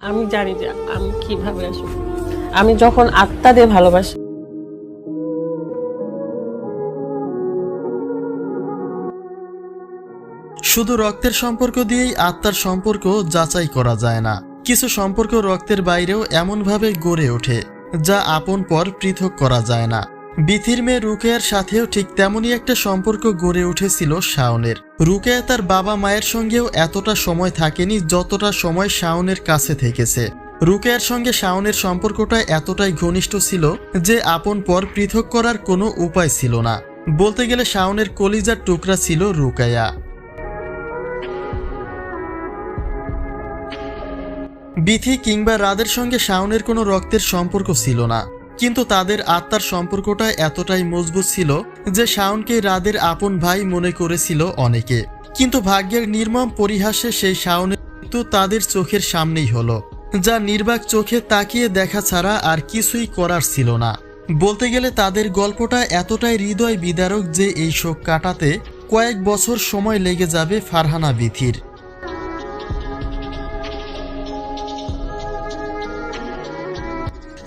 আমি জানি যে আমি কীভাবে আসব। আমি যখন আত্মা দিয়ে ভালোবাসি, শুধু রক্তের সম্পর্ক দিয়েই আত্মার সম্পর্ক যাচাই করা যায় না। কিছু সম্পর্ক রক্তের বাইরেও এমনভাবে গড়ে ওঠে, যা আপন পর পৃথক করা যায় না। বিথির মেয়ে রুকেয়ার সাথেও ঠিক তেমনই একটা সম্পর্ক গড়ে উঠেছিল শাওনের। রুকেয়া তার বাবা মায়ের সঙ্গেও এতটা সময় থাকেনি যতটা সময় শাওনের কাছে থেকেছে। রুকেয়ার সঙ্গে শাওনের সম্পর্কটা এতটাই ঘনিষ্ঠ ছিল যে আপন পর পৃথক করার কোনো উপায় ছিল না। বলতে গেলে শাওনের কলিজার টুকরা ছিল রুকেয়া। বিথি কিংবা রাদের সঙ্গে শাওনের কোনো রক্তের সম্পর্ক ছিল না। কিন্তু তাদের আত্মার সম্পর্কটা এতটাই মজবুত ছিল যে শাওনকে রাদের আপন ভাই মনে করেছিল অনেকে। কিন্তু ভাগ্যের নির্মম পরিহাসে সেই শাওনের মৃত্যু তাদের চোখের সামনেই হলো, যা নির্বাক চোখে তাকিয়ে দেখা ছাড়া আর কিছুই করার ছিল না। বলতে গেলে তাদের গল্পটা এতটাই হৃদয় বিদারক যে এই শোক কাটাতে কয়েক বছর সময় লেগে যাবে ফারহানা বিথির।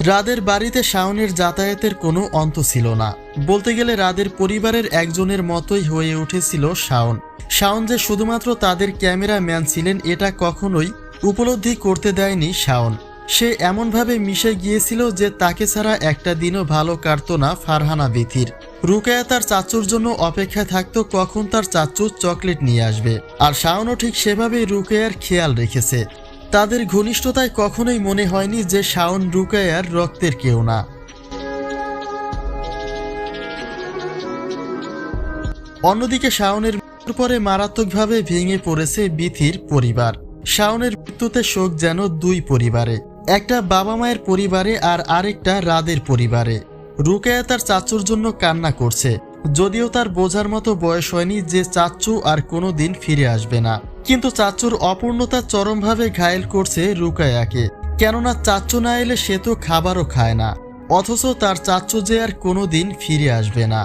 রাদের বাড়িতে শাওনের যাতায়াতের কোনো অন্ত ছিল না। বলতে গেলে রাদের পরিবারের একজনের মতোই হয়ে উঠেছিল শাওন। শাওন যে শুধুমাত্র তাদের ক্যামেরাম্যান ছিলেন, এটা কখনোই উপলব্ধি করতে দেয়নি শাওন। সে এমনভাবে মিশে গিয়েছিল যে তাকে ছাড়া একটা দিনও ভালো কাটতো না ফারহানা বিথির। রুকায়া তার চাচুর জন্য অপেক্ষা থাকতো, কখন তার চাচু চকলেট নিয়ে আসবে। আর শাওনও ঠিক সেভাবেই রুকায়ার খেয়াল রেখেছে। তাদের ঘনিষ্ঠতায় কখনোই মনে হয়নি যে শাওন রুকায়ার রক্তের কেউ না। অন্যদিকে শাওনের মৃত্যুর পরে মারাত্মকভাবে ভেঙে পড়েছে বিথির পরিবার। শাওনের মৃত্যুতে শোক যেন দুই পরিবারে, একটা বাবা মায়ের পরিবারে আর আরেকটা রাদের পরিবারে। রুকায়া তার চাচুর জন্য কান্না করছে, যদিও তার বোঝার মতো বয়স হয়নি যে চাচ্চু আর কোনো দিন ফিরে আসবে না। কিন্তু চাচুর অপূর্ণতা চরমভাবে ঘায়েল করছে রুকায়াকে কেননা চাচ্চু না এলে সে তো খাবারও খায় না। অথচ তার চাচ্চু যে আর কোনো দিন ফিরে আসবে না।